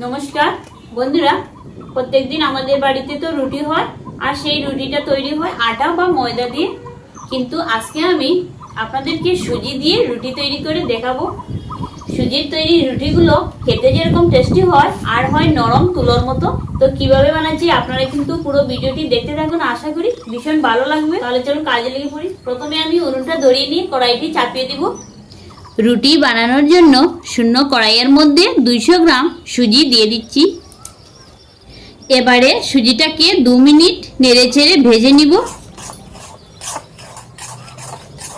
নমস্কার, বন্ধুরা, প্রত্যেকদিন আমাদের বাড়িতে তো রুটি হয়, আর সেই রুটিটা তৈরি হয় আটা বা ময়দা দিয়ে। কিন্তু আজকে আমি আপনাদেরকে সুজি দিয়ে রুটি তৈরি করে দেখাবো। সুজির তৈরি রুটিগুলো খেতে যেরকম টেস্টি হয়, আর হয় নরম তুলোর মতো। তো কীভাবে বানাচ্ছি আপনারা কিন্তু পুরো ভিডিওটি দেখতে থাকুন, আশা করি ভীষণ ভালো লাগবে। তাহলে চলুন কাজে লেগে পড়ি। প্রথমে আমি উনুনটা ধরিয়ে নিয়ে কড়াইটি চাপিয়ে দিব। রুটি বানানোর জন্য শূন্য কড়াইয়ের মধ্যে দুইশো গ্রাম সুজি দিয়ে দিচ্ছি। এবারে সুজিটাকে দু মিনিট নেড়ে চেড়ে ভেজে নিব।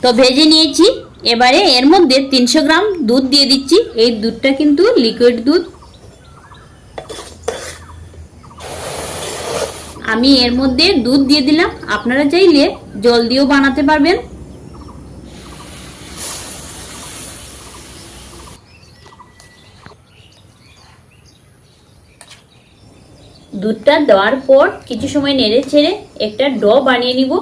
তো ভেজে নিয়েছি। এবারে এর মধ্যে তিনশো গ্রাম দুধ দিয়ে দিচ্ছি। এই দুধটা কিন্তু লিকুইড দুধ। আমি এর মধ্যে দুধ দিয়ে দিলাম। আপনারা চাইলে জল দিয়েও বানাতে পারবেন। দুধটা দেওয়ার পর কিছু সময় নেড়ে ছেড়ে একটা ড বানিয়ে নিব।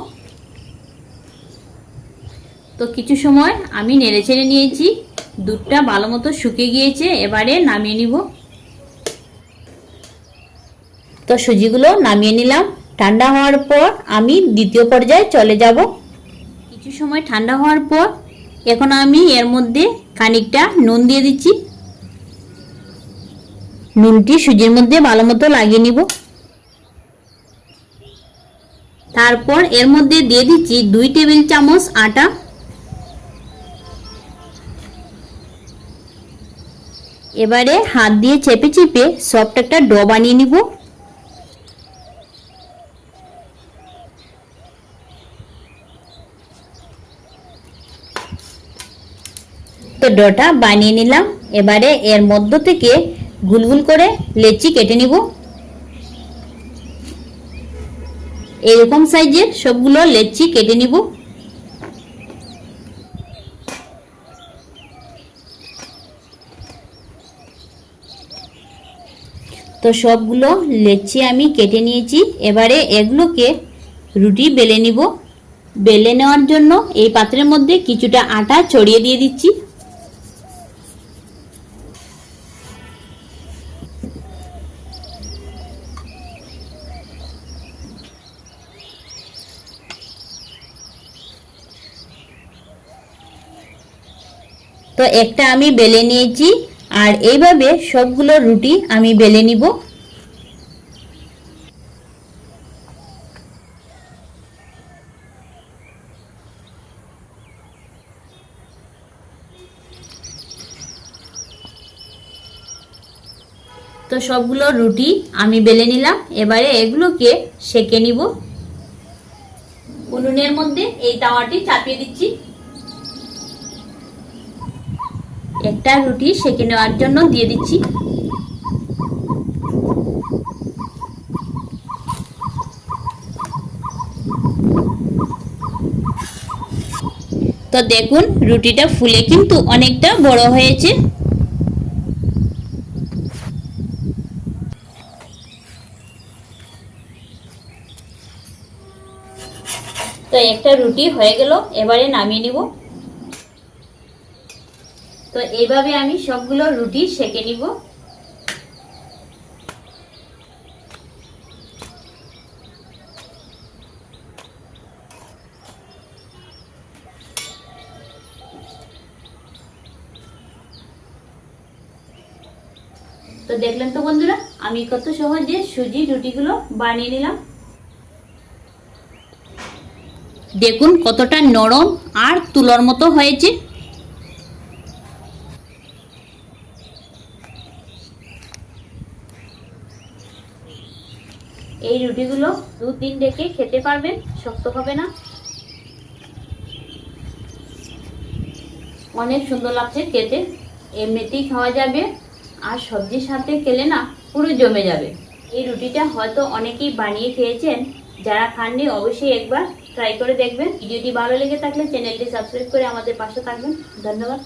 তো কিছু সময় আমি নেড়ে ছেড়ে নিয়েছি। দুধটা ভালো মতো শুকিয়ে গিয়েছে, এবারে নামিয়ে নিব। তো সুজিগুলো নামিয়ে নিলাম। ঠান্ডা হওয়ার পর আমি দ্বিতীয় পর্যায়ে চলে যাব। কিছু সময় ঠান্ডা হওয়ার পর এখন আমি এর মধ্যে খানিকটা নুন দিয়ে দিচ্ছি। নুনটি সুজির মধ্যে ভালো মতো লাগিয়ে নিব। তারপর এর মধ্যে দিয়ে দিচ্ছি দুই টেবিল চামচ আটা। এবারে হাত দিয়ে চেপে চেপে সফট একটা ডো বানিয়ে নিব। তো ডোটা বানিয়ে নিলাম। এবারে এর মধ্য থেকে গুলগুল করে লেচি কেটে নিব। এরকম সাইজের সবগুলো লেচি কেটে নিব। তো সবগুলো লেচি আমি কেটে নিয়েছি। এবারে এগুলোকে রুটি বেলে নিব। বেলে নেওয়ার জন্য এই পাত্রের মধ্যে কিছুটা আটা ছড়িয়ে দিয়ে দিচ্ছি। তো একটা আমি বেলে নিয়েছি, আর এইভাবে সবগুলো রুটি আমি বেলে নিব। তো সবগুলো রুটি আমি বেলে নিলাম, এবারে এগুলোকে সেকে নিব। উনুনের মধ্যে এই তাওয়াটি চাপিয়ে দিচ্ছি। একটা রুটি সেকে নেওয়ার জন্য দিয়ে দিচ্ছি। তো দেখুন, রুটিটা ফুলে কিন্তু অনেকটা বড় হয়েছে। তো একটা রুটি হয়ে গেল, এবারে নামিয়ে নিব। তো এইভাবে আমি সবগুলো রুটি সেকে নিব। তো দেখলেন তো বন্ধুরা, আমি কত সহজে সুজি রুটিগুলো বানিয়ে নিলাম। দেখুন কতটা নরম আর তুলোর মতো হয়েছে। এই রুটিগুলো দু দিন রেখে খেতে পারবেন, শক্ত হবে না। অনেক সুন্দর লাগছে খেতে, এমনিতেই খাওয়া যাবে, আর সবজির সাথে খেলে না পুরো জমে যাবে। এই রুটিটা হয়তো অনেকেই বানিয়ে খেয়েছেন, যারা খাননি অবশ্যই একবার ট্রাই করে দেখবেন। ভিডিওটি ভালো লেগে থাকলে চ্যানেলটি সাবস্ক্রাইব করে আমাদের পাশে থাকবেন। ধন্যবাদ।